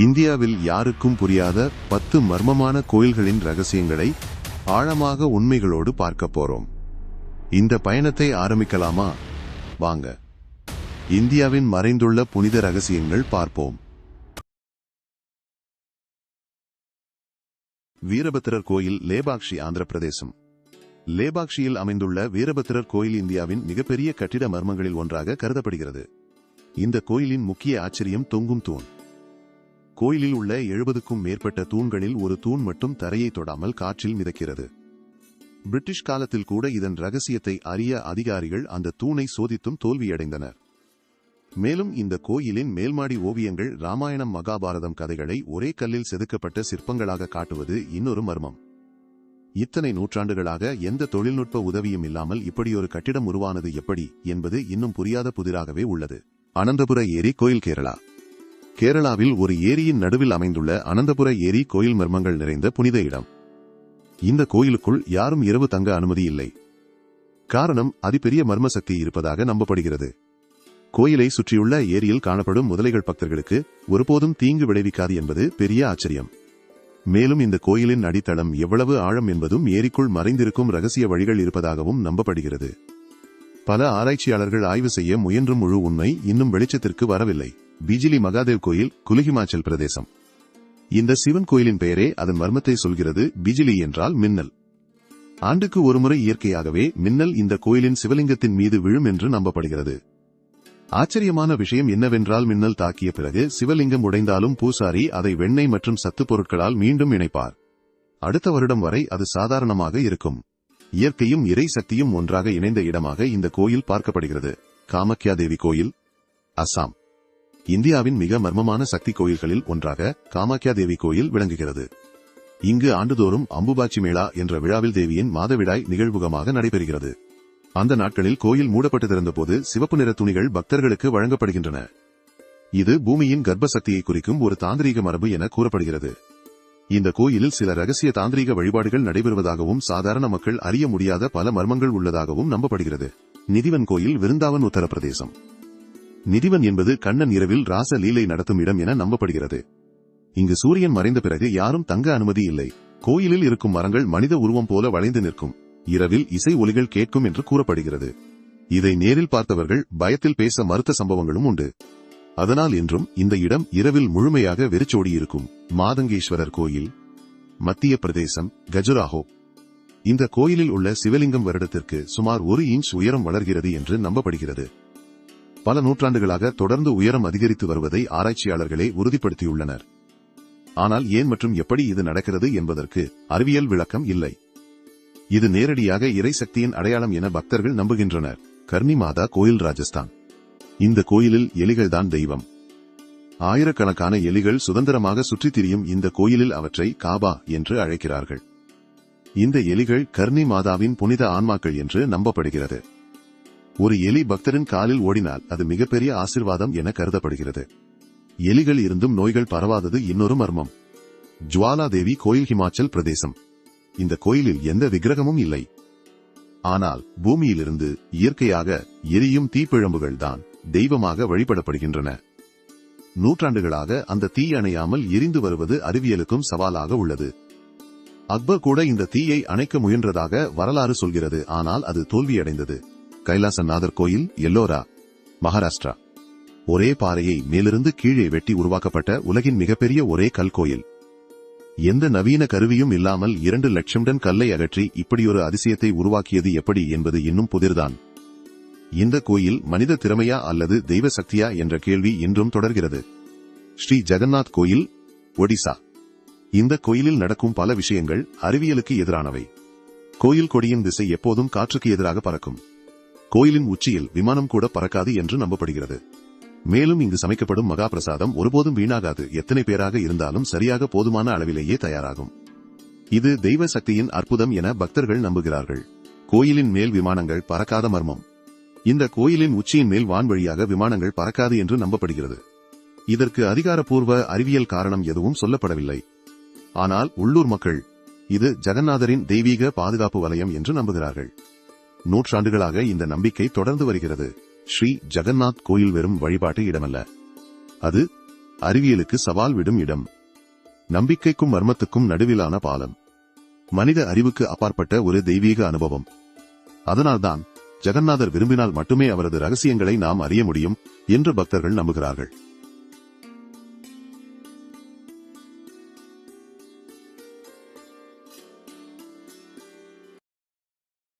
இந்தியாவில் யாருக்கும் புரியாத பத்து மர்மமான கோயில்களின் ரகசியங்களை ஆழமாக உண்மைகளோடு பார்க்க போறோம். இந்த பயணத்தை ஆரம்பிக்கலாமா? வாங்க. இந்தியாவின் மறைந்துள்ள புனித ரகசியங்கள் பார்ப்போம். வீரபத்திரர் கோயில் லேபாக்ஷி ஆந்திர பிரதேசம். லேபாக்ஷியில் அமைந்துள்ள வீரபத்திரர் கோயில் இந்தியாவின் மிகப்பெரிய கட்டிட மர்மங்களில் ஒன்றாக கருதப்படுகிறது. இந்த கோயிலின் முக்கிய ஆச்சரியம் தொங்கும் தூண். கோயிலில் உள்ள எழுபதுக்கும் மேற்பட்ட தூண்களில் ஒரு தூண் மட்டும் தரையை தொடாமல் காற்றில் மிதக்கிறது. பிரிட்டிஷ் காலத்தில் கூட இதன் ரகசியத்தை அறிய அதிகாரிகள் அந்த தூணை சோதித்தும் தோல்வியடைந்தனர். மேலும் இந்த கோயிலின் மேல்மாடி ஓவியங்கள் ராமாயணம் மகாபாரதம் கதைகளை ஒரே கல்லில் செதுக்கப்பட்ட சிற்பங்களாக காட்டுவது இன்னொரு மர்மம். இத்தனை நூற்றாண்டுகளாக எந்த தொழில்நுட்ப உதவியும் இல்லாமல் இப்படியொரு கட்டிடம் உருவானது எப்படி என்பது இன்னும் புரியாத புதிராகவே உள்ளது. அனந்தபுர ஏரி கோயில் கேரளா. கேரளாவில் ஒரு ஏரியின் நடுவில் அமைந்துள்ள அனந்தபுர ஏரி கோயில் மர்மங்கள் நிறைந்த புனித இடம். இந்த கோயிலுக்குள் யாரும் இரவு தங்க அனுமதி இல்லை. காரணம் அதிபெரிய மர்ம சக்தி இருப்பதாக நம்பப்படுகிறது. கோயிலை சுற்றியுள்ள ஏரியில் காணப்படும் முதலைகள் பக்தர்களுக்கு ஒருபோதும் தீங்கு விளைவிக்காது என்பது பெரிய ஆச்சரியம். மேலும் இந்த கோயிலின் அடித்தளம் எவ்வளவு ஆழம் என்பதும் ஏரிக்குள் மறைந்திருக்கும் ரகசிய வழிகள் இருப்பதாகவும் நம்பப்படுகிறது. பல ஆராய்ச்சியாளர்கள் ஆய்வு செய்ய முயன்றும் முழு உண்மை இன்னும் வெளிச்சத்திற்கு வரவில்லை. பிஜிலி மகாதேவ் கோயில் குலுஹிமாச்சல் பிரதேசம். இந்த சிவன் கோயிலின் பெயரே அதன் மர்மத்தை சொல்கிறது பிஜிலி என்றால் மின்னல். ஆண்டுக்கு ஒருமுறை இயற்கையாகவே மின்னல் இந்த கோயிலின் சிவலிங்கத்தின் மீது விழும் என்று நம்பப்படுகிறது. ஆச்சரியமான விஷயம் என்னவென்றால் மின்னல் தாக்கிய பிறகு சிவலிங்கம் உடைந்தாலும் பூசாரி அதை வெண்ணெய் மற்றும் சத்து பொருட்களால் மீண்டும் இணைப்பார். அடுத்த வருடம் வரை அது சாதாரணமாக இருக்கும். இயற்கையும் இறை சக்தியும் ஒன்றாக இணைந்த இடமாக இந்த கோயில் பார்க்கப்படுகிறது. காமக்யா தேவி கோயில் அசாம். இந்தியாவின் மிக மர்மமான சக்தி கோயில்களில் ஒன்றாக காமாக்கியா தேவி கோயில் விளங்குகிறது. இங்கு ஆண்டுதோறும் அம்புபாச்சி மேளா என்ற விழாவில் தேவியின் மாதவிடாய் நிகழ்வுகமாக நடைபெறுகிறது. அந்த நாட்களில் கோயில் மூடப்பட்டு போது சிவப்பு நிற துணிகள் பக்தர்களுக்கு வழங்கப்படுகின்றன. இது பூமியின் கர்ப்ப சக்தியை குறிக்கும் ஒரு தாந்திரீக மரபு என கூறப்படுகிறது. இந்த கோயிலில் சில ரகசிய தாந்திரீக வழிபாடுகள் நடைபெறுவதாகவும் சாதாரண மக்கள் அறிய முடியாத பல மர்மங்கள் உள்ளதாகவும் நம்பப்படுகிறது. நிதிவன் கோயில் விருந்தாவன் உத்தரப்பிரதேசம். நிதிவன் என்பது கண்ணன் இரவில் ராச லீலை நடத்தும் இடம் என நம்பப்படுகிறது. இங்கு சூரியன் மறைந்த பிறகு யாரும் தங்க அனுமதி இல்லை. கோயிலில் இருக்கும் மரங்கள் மனித உருவம் போல வளைந்து நிற்கும். இரவில் இசை ஒலிகள் கேட்கும் என்று கூறப்படுகிறது. இதை நேரில் பார்த்தவர்கள் பயத்தில் பேச மறுத்த சம்பவங்களும் உண்டு. அதனால் என்றும் இந்த இடம் இரவில் முழுமையாக வெறிச்சோடி இருக்கும். மாதங்கேஸ்வரர் கோயில் மத்திய பிரதேசம் கஜுராஹோ. இந்த கோயிலில் உள்ள சிவலிங்கம் வருடத்திற்கு சுமார் ஒரு இன்ச் உயரம் வளர்கிறது என்று நம்பப்படுகிறது. பல நூற்றாண்டுகளாக தொடர்ந்து உயரம் அதிகரித்து வருவதை ஆராய்ச்சியாளர்களே உறுதிப்படுத்தியுள்ளனர். ஆனால் ஏன் மற்றும் எப்படி இது நடக்கிறது என்பதற்கு அறிவியல் விளக்கம் இல்லை. இது நேரடியாக இறை சக்தியின் அடையாளம் என பக்தர்கள் நம்புகின்றனர். கர்ணி மாதா கோயில் ராஜஸ்தான். இந்த கோயிலில் எலிகள்தான் தெய்வம். ஆயிரக்கணக்கான எலிகள் சுதந்திரமாக சுற்றித் திரியும் இந்த கோயிலில் அவற்றை காபா என்று அழைக்கிறார்கள். இந்த எலிகள் கர்ணி மாதாவின் புனித ஆன்மாக்கள் என்று நம்பப்படுகிறது. ஒரு எலி பக்தரின் காலில் ஓடினால் அது மிகப்பெரிய ஆசிர்வாதம் என கருதப்படுகிறது. எலிகள் இருந்தும் நோய்கள் பரவாதது இன்னொரு மர்மம். ஜுவாலாதேவி கோயில் ஹிமாச்சல் பிரதேசம். இந்த கோயிலில் எந்த விக்கிரகமும் இல்லை. ஆனால் பூமியிலிருந்து இயற்கையாக எரியும் தீப்பிழம்புகள் தான் தெய்வமாக வழிபடப்படுகின்றன. நூற்றாண்டுகளாக அந்த தீ அணையாமல் எரிந்து வருவது அறிவியலுக்கும் சவாலாக உள்ளது. அக்பர் கூட இந்த தீயை அணைக்க முயன்றதாக வரலாறு சொல்கிறது ஆனால் அது தோல்வியடைந்தது. கைலாசநாதர் கோயில் எல்லோரா மகாராஷ்டிரா. ஒரே பாறையை மேலிருந்து கீழே வெட்டி உருவாக்கப்பட்ட உலகின் மிகப்பெரிய ஒரே கல் கோயில். எந்த நவீன கருவியும் இல்லாமல் இரண்டு லட்சம் டன் கல்லை அகற்றி இப்படியொரு அதிசயத்தை உருவாக்கியது எப்படி என்பது இன்னும் புதிர்தான். இந்த கோயில் மனித திறமையா அல்லது தெய்வ சக்தியா என்ற கேள்வி இன்றும் தொடர்கிறது. ஸ்ரீ ஜெகநாத் கோயில் ஒடிசா. இந்த கோயிலில் நடக்கும் பல விஷயங்கள் அறிவியலுக்கு எதிரானவை. கோயில் கொடியின் திசை எப்போதும் காற்றுக்கு எதிராக பறக்கும். கோயிலின் உச்சியில் விமானம் கூட பறக்காது என்று நம்பப்படுகிறது. மேலும் இங்கு சமைக்கப்படும் மகா பிரசாதம் ஒருபோதும் வீணாகாது. எத்தனை பேராக இருந்தாலும் சரியாக போதுமான அளவிலேயே தயாராகும். இது தெய்வ சக்தியின் அற்புதம் என பக்தர்கள் நம்புகிறார்கள். கோயிலின் மேல் விமானங்கள் பறக்காத மர்மம். இந்த கோயிலின் உச்சியின் மேல் வான் வழியாக விமானங்கள் பறக்காது என்று நம்பப்படுகிறது. இதற்கு அதிகாரப்பூர்வ அறிவியல் காரணம் எதுவும் சொல்லப்படவில்லை. ஆனால் உள்ளூர் மக்கள் இது ஜெகநாதரின் தெய்வீக பாதுகாப்பு வலயம் என்று நம்புகிறார்கள். நூற்றாண்டுகளாக இந்த நம்பிக்கை தொடர்ந்து வருகிறது. ஸ்ரீ ஜெகநாத் கோயில் வெறும் வழிபாட்டு இடமல்ல. அது அறிவியலுக்கு சவால் விடும் இடம். நம்பிக்கைக்கும் மர்மத்துக்கும் நடுவிலான பாலம். மனித அறிவுக்கு அப்பாற்பட்ட ஒரு தெய்வீக அனுபவம். அதனால்தான் ஜெகநாதர் விரும்பினால் மட்டுமே அவரது ரகசியங்களை நாம் அறிய முடியும் என்று பக்தர்கள் நம்புகிறார்கள்.